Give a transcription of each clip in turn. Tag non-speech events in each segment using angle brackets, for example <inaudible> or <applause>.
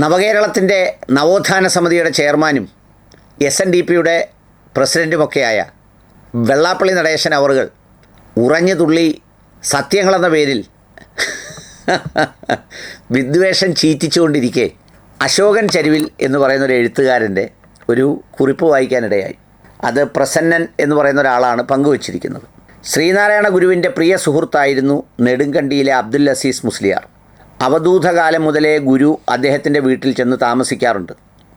നവകേരളത്തിന്റെ നവോത്ഥാന സമിതിയുടെ ചെയർമാനും എസ് എൻ ഡി പിയുടെ പ്രസിഡന്റുമൊക്കെയായ വെള്ളാപ്പള്ളി നടേശൻ അവറുകൾ ഉറഞ്ഞു തുള്ളി സത്യങ്ങളെന്ന പേരിൽ വിദ്വേഷം ചീറ്റിച്ചുകൊണ്ടിരിക്കെ അശോകൻ ചരിവിൽ എന്ന് പറയുന്ന ഒരു എഴുത്തുകാരന്റെ ഒരു കുറിപ്പ് വായിക്കാനിടയായി. അത് പ്രസന്നൻ എന്ന് പറയുന്ന ഒരാളാണ് പങ്കുവച്ചിരിക്കുന്നത്. ശ്രീനാരായണ ഗുരുവിന്റെ പ്രിയ സുഹൃത്തായിരുന്നു നെടുങ്കണ്ടിയിലെ അബ്ദുൽ അസീസ് മുസ്ലിയാർ. അവധൂതകാലം മുതലേ ഗുരു അദ്ദേഹത്തിന്റെ വീട്ടിൽ ചെന്ന് താമസിക്കാറുണ്ട്.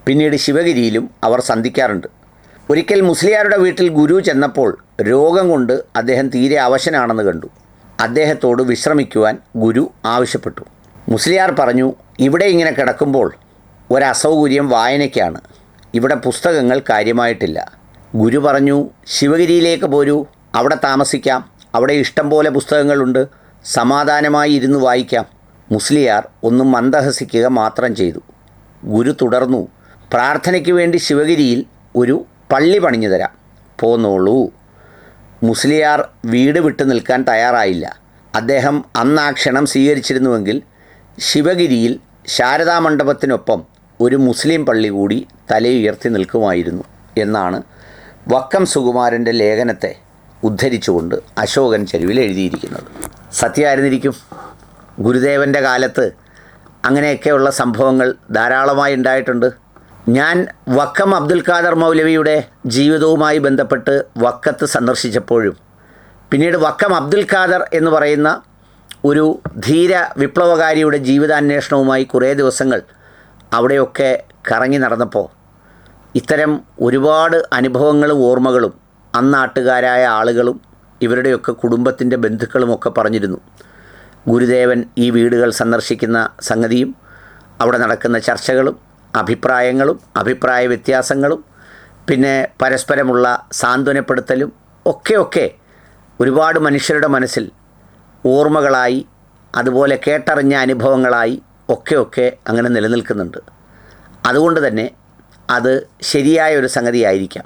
പിന്നീട് ശിവഗിരിയിലും അവർ സന്ധിക്കാറുണ്ട്. ഒരിക്കൽ മുസ്ലിയാരുടെ വീട്ടിൽ ഗുരു ചെന്നപ്പോൾ രോഗം കൊണ്ട് അദ്ദേഹം തീരെ അവശനാണെന്ന് കണ്ടു. അദ്ദേഹത്തോട് വിശ്രമിക്കുവാൻ ഗുരു ആവശ്യപ്പെട്ടു. മുസ്ലിയാർ പറഞ്ഞു ഇവിടെ ഇങ്ങനെ കിടക്കുമ്പോൾ ഒരസൗകര്യം വായനയ്ക്കാണ്. ഇവിടെ പുസ്തകങ്ങൾ കാര്യമായിട്ടില്ല. ഗുരു പറഞ്ഞു ശിവഗിരിയിലേക്ക് പോരൂ. അവിടെ താമസിക്കാം. അവിടെ ഇഷ്ടം പോലെ പുസ്തകങ്ങളുണ്ട്. സമാധാനമായി ഇരുന്ന് വായിക്കാം. മുസ്ലിയാർ ഒന്നും മന്ദഹസിക്കുക മാത്രം ചെയ്തു. ഗുരു തുടർന്നു പ്രാർത്ഥനയ്ക്ക് വേണ്ടി ശിവഗിരിയിൽ ഒരു പള്ളി പണിഞ്ഞു തരാം. പോന്നോളൂ. മുസ്ലിയാർ വീട് വിട്ടു നിൽക്കാൻ തയ്യാറായില്ല. അദ്ദേഹം അന്ന് ആ ക്ഷണം സ്വീകരിച്ചിരുന്നുവെങ്കിൽ ശിവഗിരിയിൽ ശാരദാ മണ്ഡപത്തിനൊപ്പം ഒരു മുസ്ലിം പള്ളി കൂടി തലയുയർത്തി നിൽക്കുമായിരുന്നു എന്നാണ് വക്കം സുകുമാരന്റെ ലേഖനത്തെ ഉദ്ധരിച്ചുകൊണ്ട് അശോകൻ ചെരുവിൽ എഴുതിയിരിക്കുന്നത്. സത്യമായിരുന്നിരിക്കും ഗുരുദേവന്റെ കാലത്ത് അങ്ങനെയൊക്കെയുള്ള സംഭവങ്ങൾ ധാരാളമായി ഉണ്ടായിട്ടുണ്ട്. ഞാൻ വക്കം അബ്ദുൽ ഖാദർ മൗലവിയുടെ ജീവിതവുമായി ബന്ധപ്പെട്ട് വക്കത്ത് സന്ദർശിച്ചപ്പോഴും പിന്നീട് വക്കം അബ്ദുൽ ഖാദർ എന്ന് പറയുന്ന ഒരു ധീര വിപ്ലവകാരിയുടെ ജീവിതാന്വേഷണവുമായി കുറേ ദിവസങ്ങൾ അവിടെയൊക്കെ കറങ്ങി നടന്നപ്പോൾ ഇത്തരം ഒരുപാട് അനുഭവങ്ങളും ഓർമ്മകളും അന്നാട്ടുകാരായ ആളുകളും ഇവരുടെയൊക്കെ കുടുംബത്തിന്റെ ബന്ധുക്കളുമൊക്കെ പറഞ്ഞിരുന്നു. ഗുരുദേവൻ ഈ വീടുകൾ സന്ദർശിക്കുന്ന സംഗതിയും അവിടെ നടക്കുന്ന ചർച്ചകളും അഭിപ്രായങ്ങളും അഭിപ്രായ വ്യത്യാസങ്ങളും പിന്നെ പരസ്പരമുള്ള സാന്ത്വനപ്പെടുത്തലും ഒക്കെ ഒക്കെ ഒരുപാട് മനുഷ്യരുടെ മനസ്സിൽ ഓർമ്മകളായി അതുപോലെ കേട്ടറിഞ്ഞ അനുഭവങ്ങളായി ഒക്കെ ഒക്കെ അങ്ങനെ നിലനിൽക്കുന്നുണ്ട്. അതുകൊണ്ട് തന്നെ അത് ശരിയായ ഒരു സംഗതിയായിരിക്കാം.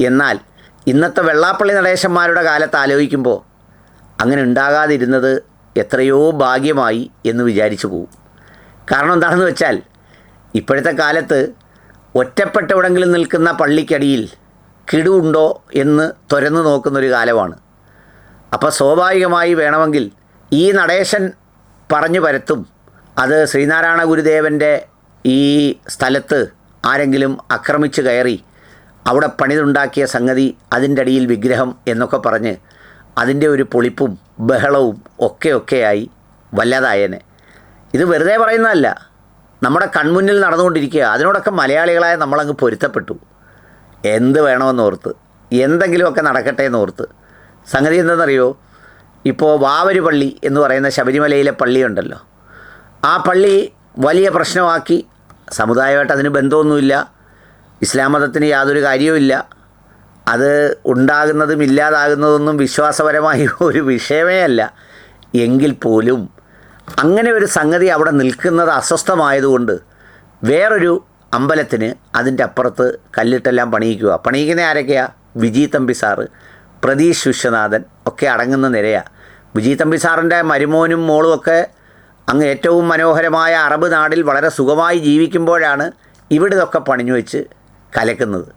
എന്നാൽ ഇന്നത്തെ വെള്ളാപ്പള്ളി നടേശന്മാരുടെ കാലത്ത് ആലോചിക്കുമ്പോൾ അങ്ങനെ ഉണ്ടാകാതിരുന്നത് എത്രയോ ഭാഗ്യമായി എന്ന് വിചാരിച്ചു പോകും കാരണം എന്താണെന്ന് വെച്ചാൽ ഇപ്പോഴത്തെ കാലത്ത് ഒറ്റപ്പെട്ടവിടെങ്കിലും നിൽക്കുന്ന പള്ളിക്കടിയിൽ കിടുണ്ടോ എന്ന് തുരന്നു നോക്കുന്നൊരു കാലമാണ്. അപ്പോൾ സ്വാഭാവികമായി വേണമെങ്കിൽ ഈ നടേശൻ പറഞ്ഞു പരത്തും. അത് ശ്രീനാരായണ ഗുരുദേവന്റെ ഈ സ്ഥലത്ത് ആരെങ്കിലും ആക്രമിച്ചു കയറി അവിടെ പണിതുണ്ടാക്കിയ സംഗതി അതിന്റെ അടിയിൽ വിഗ്രഹം എന്നൊക്കെ പറഞ്ഞ് അതിന്റെ ഒരു പൊളിപ്പും ബഹളവും ഒക്കെ ഒക്കെയായി വല്ലാതായനെ. ഇത് വെറുതെ പറയുന്നതല്ല. നമ്മുടെ കൺമുന്നിൽ നടന്നുകൊണ്ടിരിക്കുക. അതിനോടൊക്കെ മലയാളികളായ നമ്മളങ്ങ് പൊരുത്തപ്പെട്ടു. എന്ത് വേണമെന്നോർത്ത്. എന്തെങ്കിലുമൊക്കെ നടക്കട്ടെ എന്ന് എന്നോർത്ത് സംഗതി എന്തെന്നറിയോ ഇപ്പോൾ വാവര് പള്ളി എന്ന് പറയുന്ന ശബരിമലയിലെ പള്ളിയുണ്ടല്ലോ. ആ പള്ളി വലിയ പ്രശ്നമാക്കി. സമുദായമായിട്ട് അതിന് ബന്ധമൊന്നുമില്ല. ഇസ്ലാം മതത്തിന് യാതൊരു കാര്യവുമില്ല. അത് ഉണ്ടാകുന്നതും ഇല്ലാതാകുന്നതൊന്നും വിശ്വാസപരമായി <laughs> ഒരു വിഷയമേ അല്ല. എങ്കിൽ പോലും അങ്ങനെ ഒരു സംഗതി അവിടെ നിൽക്കുന്നത് അസ്വസ്ഥമായതുകൊണ്ട് വേറൊരു അമ്പലത്തിന് അതിന്റെ അപ്പുറത്ത് കല്ലിട്ടെല്ലാം പണിയിക്കുക. പണിയിക്കുന്ന ആരൊക്കെയാ? വിജി തമ്പി സാറ് പ്രതീഷ് വിശ്വനാഥൻ ഒക്കെ അടങ്ങുന്ന നിരയാണ് വിജി തമ്പി സാറിന്റെ മരുമോനും മോളും ഒക്കെ അങ്ങ് ഏറ്റവും മനോഹരമായ അറബ് നാടിൽ വളരെ സുഖമായി ജീവിക്കുമ്പോഴാണ് ഇവിടെ ഇതൊക്കെ പണിഞ്ഞു വെച്ച് കലക്കുന്നത്.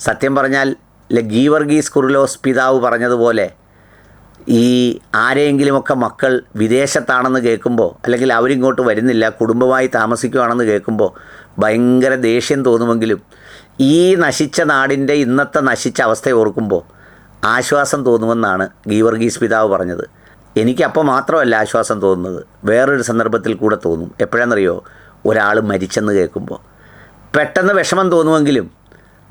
സത്യം പറഞ്ഞാൽ ഗീവർഗീസ് കുറുലോസ് പിതാവ് പറഞ്ഞതുപോലെ ഈ ആരെയെങ്കിലുമൊക്കെ മക്കൾ വിദേശത്താണെന്ന് കേൾക്കുമ്പോൾ അല്ലെങ്കിൽ അവരിങ്ങോട്ട് വരുന്നില്ല കുടുംബമായി താമസിക്കുകയാണെന്ന് കേൾക്കുമ്പോൾ ഭയങ്കര ദേഷ്യം തോന്നുമെങ്കിലും ഈ നശിച്ച നാടിന്റെ ഇന്നത്തെ നശിച്ച അവസ്ഥ ഓർക്കുമ്പോൾ ആശ്വാസം തോന്നുമെന്നാണ് ഗീവർഗീസ് പിതാവ് പറഞ്ഞത്. എനിക്കപ്പോൾ മാത്രമല്ല ആശ്വാസം തോന്നുന്നത്. വേറൊരു സന്ദർഭത്തിൽ കൂടെ തോന്നും. എപ്പോഴാണെന്നറിയോ ഒരാൾ മരിച്ചെന്ന് കേൾക്കുമ്പോൾ പെട്ടെന്ന് വിഷമം തോന്നുമെങ്കിലും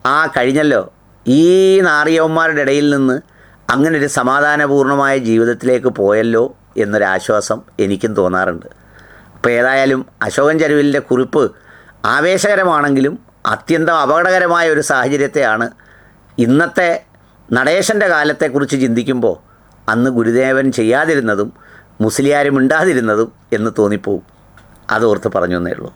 ആ കഴിഞ്ഞല്ലോ ഈ നാറിയവന്മാരുടെ ഇടയിൽ നിന്ന് അങ്ങനെ ഒരു സമാധാനപൂർണമായ ജീവിതത്തിലേക്ക് പോയല്ലോ എന്നൊരാശ്വാസം എനിക്കും തോന്നാറുണ്ട്. അപ്പോൾ ഏതായാലും അശോകൻ ചരുവിലിന്റെ കുറിപ്പ് ആവേശകരമാണെങ്കിലും അത്യന്തം അപകടകരമായ ഒരു സാഹചര്യത്തെയാണ് ഇന്നത്തെ നടേശന്റെ കാലത്തെക്കുറിച്ച് ചിന്തിക്കുമ്പോൾ അന്ന് ഗുരുദേവൻ ചെയ്യാതിരുന്നതും മുസ്ലിയാരും മിണ്ടാതിരുന്നതും എന്ന് തോന്നിപ്പോവും. അതോർത്ത് പറഞ്ഞു എന്നേ ഉള്ളൂ.